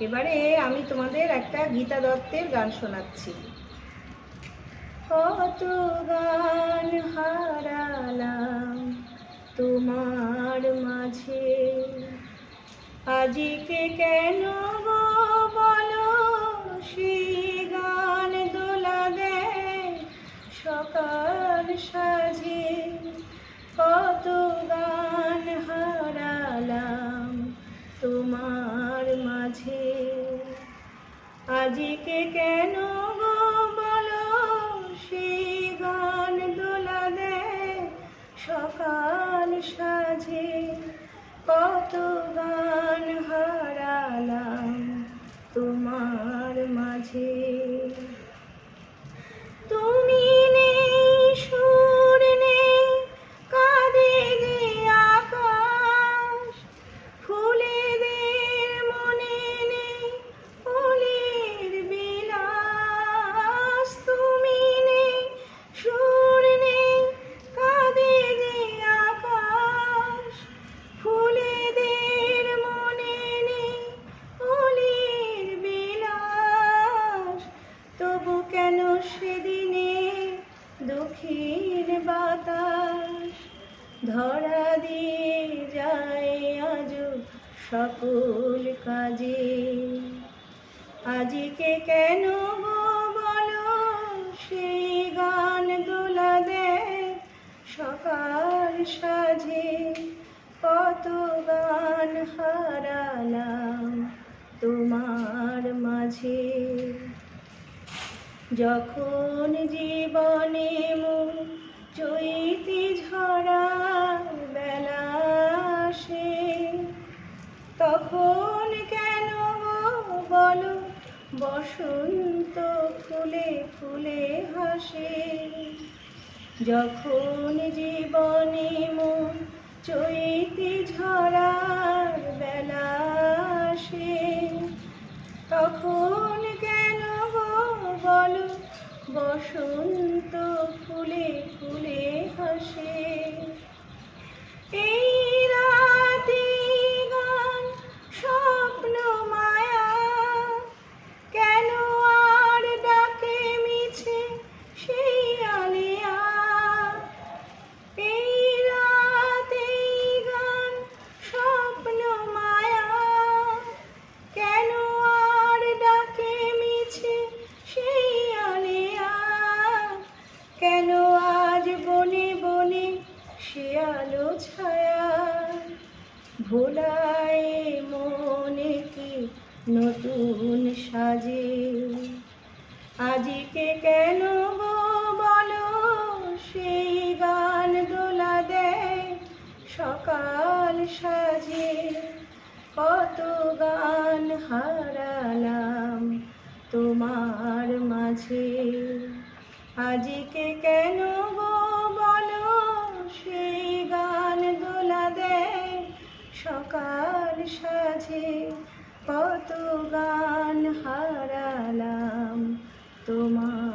এবারে আমি তোমাদের একটা গীতা দত্তের গান শোনাচ্ছি। কত গান হারালাম তোমার মাঝে। আজকে কেন আজকে কেন গো বলো? সেই গান দোলা দেয় সকাল সাজে কত গান ধরা দিয়ে যায় আজ সকল কাজে। আজকে কেন বলো? সেই গান দোলা দেয় সকাল সাজে কত গান হারালাম তোমার মাঝে। যখন জীবনে মন চৈতি ঝরা বেলা আসে, তখন কেন বলো? বসন্ত ফুলে ফুলে হাসে। যখন জীবনে মন চৈতি ঝরার বেলা আসে, তখন বসন্ত ফুলে ফুলে ভোলায় মনে কি নতুন সাজে? আজকে কেন গো বলো? সেই গান দোলা দেয় সকাল সাজে। কত গান হারালাম তোমার মাঝে। আজকে কেন গো সকাল সাজে কত গান হারালাম। তোমার